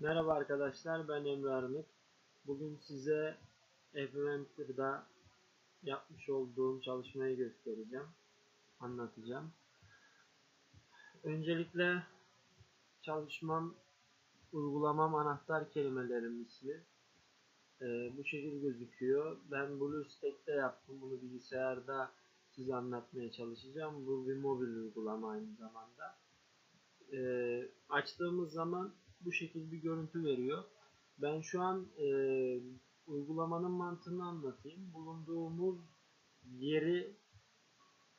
Merhaba arkadaşlar ben Emre Arınık. Bugün size Adventure'da yapmış olduğum çalışmayı göstereceğim. Anlatacağım. Öncelikle çalışmam, uygulamam anahtar kelimelerin ismi. Ee, bu şekilde gözüküyor. Ben BlueStack'te yaptım. Bunu bilgisayarda size anlatmaya çalışacağım. Bu bir mobil uygulama aynı zamanda. Ee, açtığımız zaman bu şekilde bir görüntü veriyor. Ben şu an e, uygulamanın mantığını anlatayım. Bulunduğumuz yeri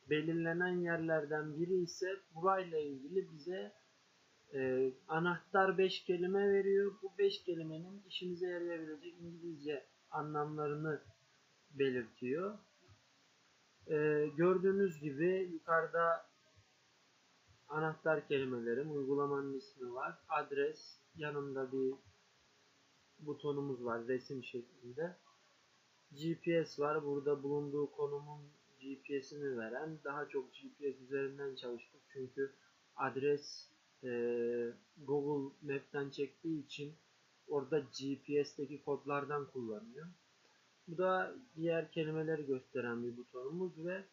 belirlenen yerlerden biri ise burayla ilgili bize e, anahtar 5 kelime veriyor. Bu 5 kelimenin işimize yarayabilecek İngilizce anlamlarını belirtiyor. E, gördüğünüz gibi yukarıda anahtar kelimelerim, uygulamanın ismi var. Adres, yanında bir butonumuz var resim şeklinde. GPS var. Burada bulunduğu konumun GPS'ini veren. Daha çok GPS üzerinden çalıştık. Çünkü adres e, Google Map'ten çektiği için orada GPS'teki kodlardan kullanıyor. Bu da diğer kelimeleri gösteren bir butonumuz ve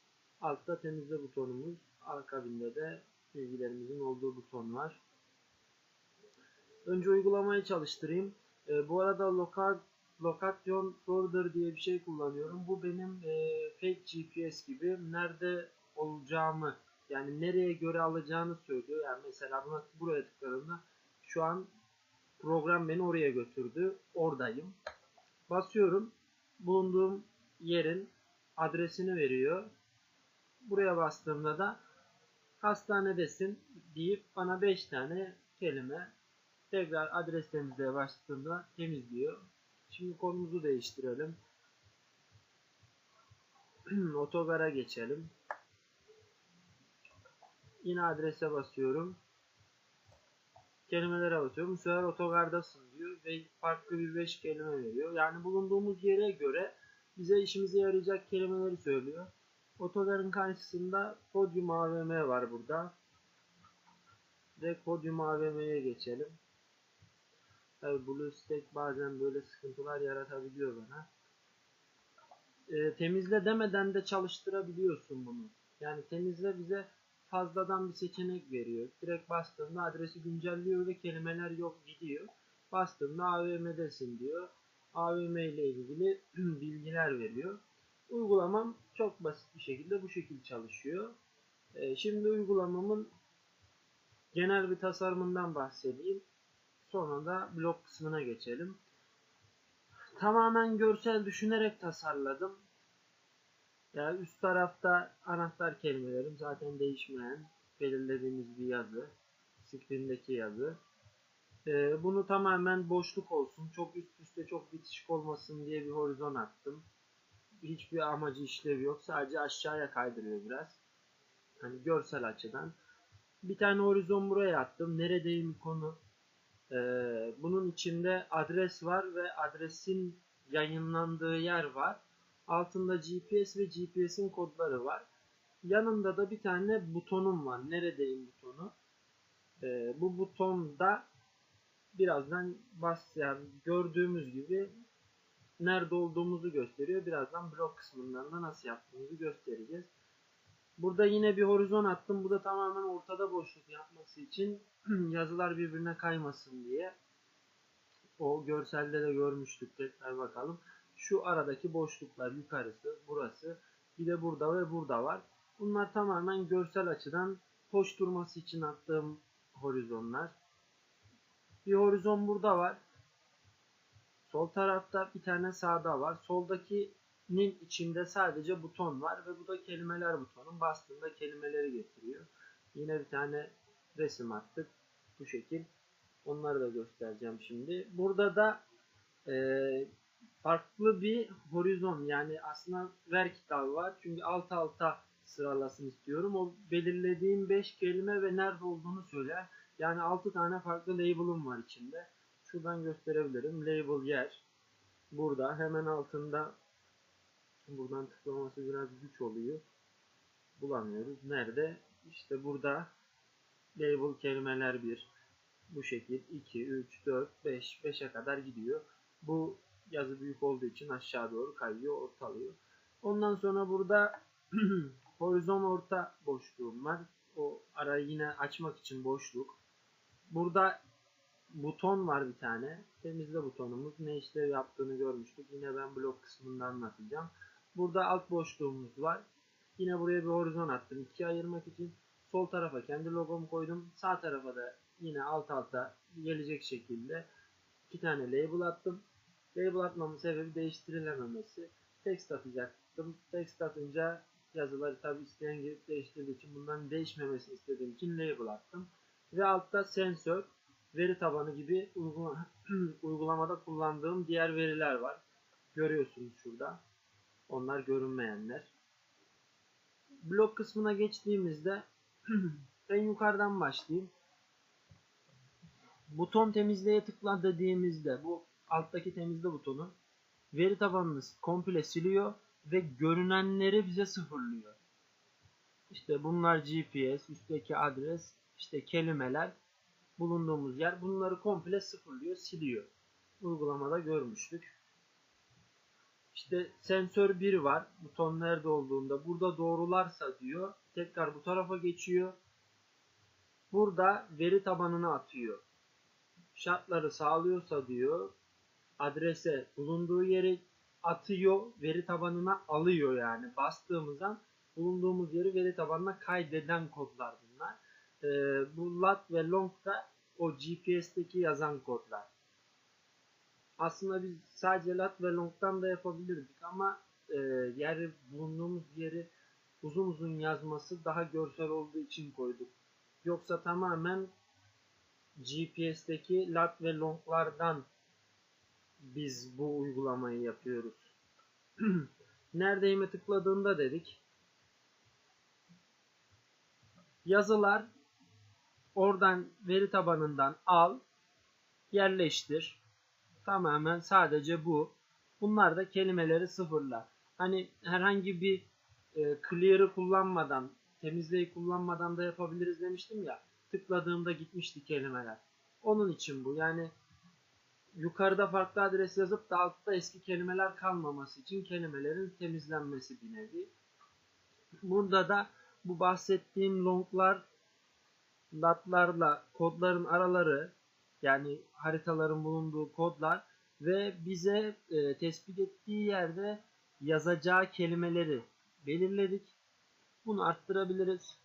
altta temizle butonumuz. Akabinde de bilgilerimizin olduğu buton var. Önce uygulamayı çalıştırayım. E, bu arada local, location folder diye bir şey kullanıyorum. Bu benim e, fake GPS gibi nerede olacağımı yani nereye göre alacağını söylüyor. Yani mesela buna, buraya tıkladığımda şu an program beni oraya götürdü. Oradayım. Basıyorum. Bulunduğum yerin adresini veriyor. Buraya bastığımda da hastanedesin deyip bana 5 tane kelime tekrar adres temizliğe başladığımda temizliyor. Şimdi konumuzu değiştirelim. Otogara geçelim. Yine adrese basıyorum. Kelimelere basıyorum. Bu sefer otogardasın diyor ve farklı bir 5 kelime veriyor. Yani bulunduğumuz yere göre bize işimize yarayacak kelimeleri söylüyor. Otogarın karşısında Podium AVM var burada. Ve Podium AVM'ye geçelim. Tabi BlueStack bazen böyle sıkıntılar yaratabiliyor bana. E, temizle demeden de çalıştırabiliyorsun bunu. Yani temizle bize fazladan bir seçenek veriyor. Direkt bastığında adresi güncelliyor ve kelimeler yok gidiyor. Bastığında AVM'desin diyor. AVM ile ilgili bilgiler veriyor. Uygulamam çok basit bir şekilde bu şekilde çalışıyor. E, şimdi uygulamamın genel bir tasarımından bahsedeyim. Sonra da blok kısmına geçelim. Tamamen görsel düşünerek tasarladım. Yani üst tarafta anahtar kelimelerim zaten değişmeyen belirlediğimiz bir yazı. Screen'deki yazı. Ee, bunu tamamen boşluk olsun, çok üst üste çok bitişik olmasın diye bir horizon attım. Hiçbir amacı işlevi yok. Sadece aşağıya kaydırıyor biraz. Hani görsel açıdan. Bir tane horizon buraya attım. Neredeyim konu ee, bunun içinde adres var ve adresin yayınlandığı yer var. Altında GPS ve GPS'in kodları var. Yanında da bir tane butonum var. Neredeyim butonu. Ee, bu butonda birazdan yani gördüğümüz gibi nerede olduğumuzu gösteriyor. Birazdan blok kısmından da nasıl yaptığımızı göstereceğiz. Burada yine bir horizon attım. Bu da tamamen ortada boşluk yapması için yazılar birbirine kaymasın diye. O görselde de görmüştük. Tekrar bakalım. Şu aradaki boşluklar yukarısı, burası. Bir de burada ve burada var. Bunlar tamamen görsel açıdan hoş durması için attığım horizonlar. Bir horizon burada var. Sol tarafta bir tane sağda var. Soldaki nin içinde sadece buton var ve bu da kelimeler butonu. Bastığında kelimeleri getiriyor. Yine bir tane resim attık. Bu şekil. Onları da göstereceğim şimdi. Burada da e, farklı bir horizon yani aslında vertikal var. Çünkü alt alta sıralasın istiyorum. O belirlediğim 5 kelime ve nerede olduğunu söyler. Yani 6 tane farklı label'ım var içinde. Şuradan gösterebilirim. Label yer. Burada hemen altında Buradan tıklaması biraz güç oluyor. Bulamıyoruz. Nerede? İşte burada label kelimeler bir. Bu şekil 2, 3, 4, 5, 5'e kadar gidiyor. Bu yazı büyük olduğu için aşağı doğru kayıyor, ortalıyor. Ondan sonra burada horizon orta boşluğum var. O arayı yine açmak için boşluk. Burada buton var bir tane. Temizle butonumuz. Ne işlev yaptığını görmüştük. Yine ben blok kısmında anlatacağım. Burada alt boşluğumuz var. Yine buraya bir horizon attım. ikiye ayırmak için sol tarafa kendi logomu koydum. Sağ tarafa da yine alt alta gelecek şekilde iki tane label attım. Label atmamın sebebi değiştirilememesi. Text atacaktım. Text atınca yazıları tabi isteyen girip değiştirdiği için bundan değişmemesini istediğim için label attım. Ve altta sensör, veri tabanı gibi uygulamada kullandığım diğer veriler var. Görüyorsunuz şurada. Onlar görünmeyenler. Blok kısmına geçtiğimizde en yukarıdan başlayayım. Buton temizleye tıkla dediğimizde bu alttaki temizle butonu veri tabanını komple siliyor ve görünenleri bize sıfırlıyor. İşte bunlar GPS, üstteki adres, işte kelimeler, bulunduğumuz yer bunları komple sıfırlıyor, siliyor. Uygulamada görmüştük. İşte sensör 1 var. Buton nerede olduğunda burada doğrularsa diyor. Tekrar bu tarafa geçiyor. Burada veri tabanına atıyor. Şartları sağlıyorsa diyor adrese bulunduğu yeri atıyor. Veri tabanına alıyor yani. Bastığımızdan bulunduğumuz yeri veri tabanına kaydeden kodlar bunlar. Ee, bu lat ve long da o GPS'teki yazan kodlar. Aslında biz sadece lat ve long'dan da yapabilirdik ama e, yeri bulunduğumuz yeri uzun uzun yazması daha görsel olduğu için koyduk. Yoksa tamamen GPS'teki lat ve long'lardan biz bu uygulamayı yapıyoruz. Neredeyime tıkladığında dedik. Yazılar oradan veri tabanından al, yerleştir. Tamamen sadece bu. Bunlar da kelimeleri sıfırla. Hani herhangi bir e, clear'ı kullanmadan, temizleyi kullanmadan da yapabiliriz demiştim ya. Tıkladığımda gitmişti kelimeler. Onun için bu. Yani yukarıda farklı adres yazıp da altta eski kelimeler kalmaması için kelimelerin temizlenmesi bir nevi. Burada da bu bahsettiğim longlar latlarla kodların araları yani haritaların bulunduğu kodlar ve bize e, tespit ettiği yerde yazacağı kelimeleri belirledik. Bunu arttırabiliriz.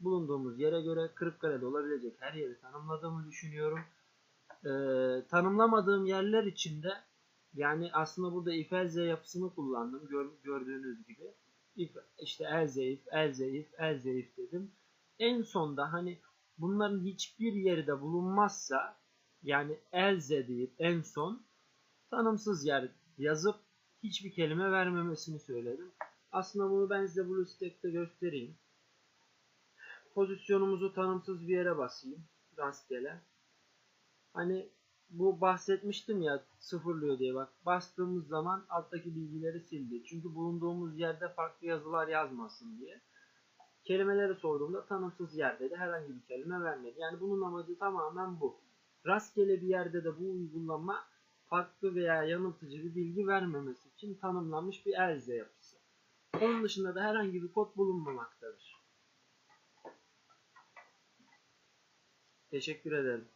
Bulunduğumuz yere göre Kırıkkale'de olabilecek her yeri tanımladığımı düşünüyorum. Ee, tanımlamadığım yerler içinde yani aslında burada if else yapısını kullandım gör, gördüğünüz gibi. If, işte else if, else if, else if dedim. En sonda hani bunların hiçbir yerde bulunmazsa yani else deyip en son tanımsız yer yazıp hiçbir kelime vermemesini söyledim. Aslında bunu ben size BlueStack'te göstereyim. Pozisyonumuzu tanımsız bir yere basayım. Rastgele. Hani bu bahsetmiştim ya sıfırlıyor diye bak. Bastığımız zaman alttaki bilgileri sildi. Çünkü bulunduğumuz yerde farklı yazılar yazmasın diye. Kelimeleri sorduğumda tanımsız yerde de herhangi bir kelime vermedi. Yani bunun amacı tamamen bu. Rastgele bir yerde de bu uygulama farklı veya yanıltıcı bir bilgi vermemesi için tanımlanmış bir else yapısı. Onun dışında da herhangi bir kod bulunmamaktadır. Teşekkür ederim.